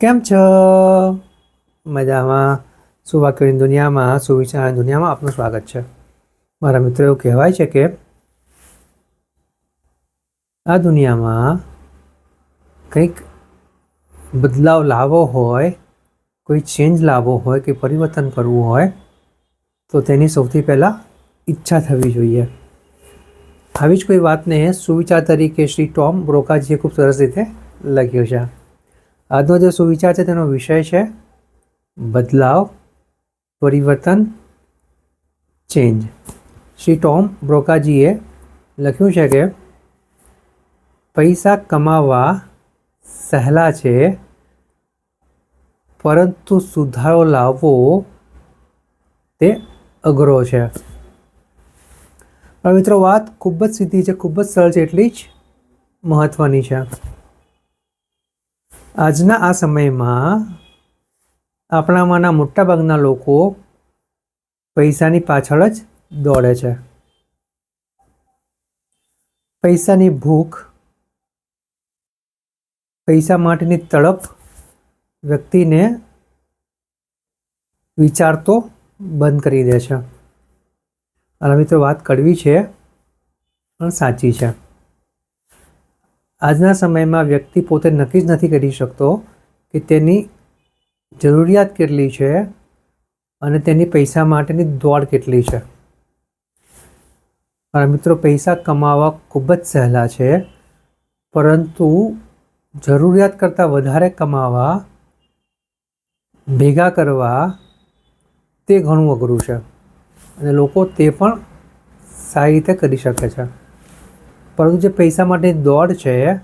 કેમ છો? મજામાં. સુવાક્યોની દુનિયામાં? સુવિચારની દુનિયામાં? આપનું સ્વાગત છે. મારા મિત્રો એવું કહેવાય છે કે આ દુનિયામાં કંઈક બદલાવ લાવવો હોય, કોઈ ચેન્જ લાવવો હોય કે પરિવર્તન કરવું હોય, તો તેની સૌથી પહેલાં ઈચ્છા થવી જોઈએ. આવી જ કોઈ વાતને સુવિચાર તરીકે શ્રી ટોમ બ્રોકાજીએ ખૂબ સરસ રીતે લખ્યું છે. આજનો જે સુવિચાર છે તેનો વિષય છે બદલાવ, પરિવર્તન, ચેન્જ. શ્રી ટોમ બ્રોકાજીએ લખ્યું છે કે પૈસા કમાવા સહેલા છે, પરંતુ સુધારો લાવવો તે અઘરો છે. પણ મિત્રો, વાત ખૂબ જ સીધી છે, ખૂબ જ સરળ છે, એટલી જ મહત્ત્વની છે. આજના આ સમયમાં આપણામાંના મોટાભાગના લોકો પૈસાની પાછળ જ દોડે છે. પૈસાની ભૂખ, પૈસા માટેની તડપ વ્યક્તિને વિચારતો બંધ કરી દે છે. અને મિત્રો, વાત કડવી છે, પણ સાચી છે. આજના સમયમાં વ્યક્તિ પોતે નક્કી જ નથી કરી શકતો કે તેની જરૂરિયાત કેટલી છે અને તેની પૈસા માટેની દોડ કેટલી છે. મારા મિત્રો, પૈસા કમાવા ખૂબ જ સહેલા છે, પરંતુ જરૂરિયાત કરતાં વધારે કમાવા, ભેગા કરવા તે ઘણું અઘરું છે અને લોકો તે પણ સારી રીતે કરી શકે છે. પરંતુ જે પૈસા માટે દોડ છે,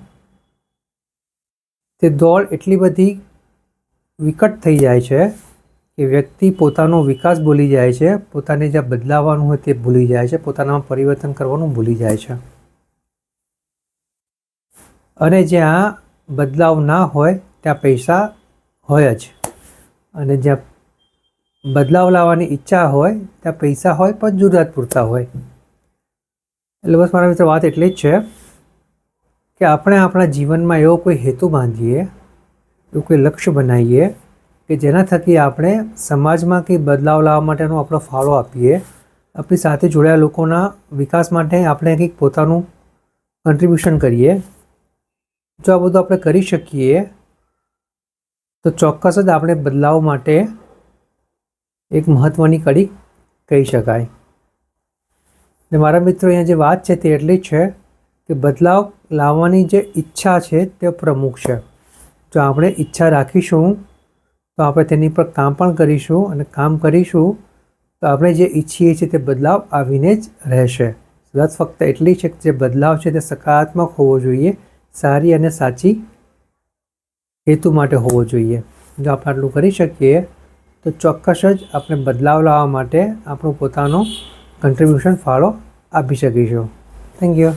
તે દોડ એટલી બધી વિકટ થઈ જાય છે કે વ્યક્તિ પોતાનો વિકાસ ભૂલી જાય છે, પોતાને જ્યાં બદલાવાનું હોય તે ભૂલી જાય છે, પોતાનામાં પરિવર્તન કરવાનું ભૂલી જાય છે. અને જ્યાં બદલાવ ના હોય, ત્યાં પૈસા હોય જ. અને જ્યાં બદલાવ લાવવાની ઈચ્છા હોય, ત્યાં પૈસા હોય, પણ જરૂરિયાત પૂરતા હોય. એટલે બસ મારા મિત્ર વાત એટલી જ છે કે આપણે આપણા જીવનમાં એવો કોઈ હેતુ બાંધીએ, એવું કોઈ લક્ષ્ય બનાવીએ કે જેના થકી આપણે સમાજમાં કંઈ બદલાવ લાવવા માટેનો આપણો ફાળો આપીએ. આપણી સાથે જોડાયેલા લોકોના વિકાસ માટે આપણે કંઈક પોતાનું કન્ટ્રીબ્યુશન કરીએ. જો આ બધું આપણે કરી શકીએ, તો ચોક્કસ જ આપણે બદલાવ માટે એક મહત્ત્વની કડી કહી શકાય. ને મારા મિત્રો અહીંયા જે વાત છે તે એટલી છે કે બદલાવ લાવવાની જે ઈચ્છા છે તે પ્રમુખ છે. જો આપણે ઈચ્છા રાખીશું, તો આપણે તેની પર કામ પણ કરીશું અને કામ કરીશું, તો આપણે જે ઈચ્છીએ છીએ તે બદલાવ આવીને જ રહેશે. વાત ફક્ત એટલી છે કે જે બદલાવ છે તે સકારાત્મક હોવો જોઈએ, સારી અને સાચી હેતુ માટે હોવો જોઈએ. જો આપણે આટલું કરી શકીએ, તો ચોક્કસ જ આપણે બદલાવ લાવવા માટે આપણો પોતાનો કન્ટ્રીબ્યુશન ફાળો આપી શકીશું. Thank you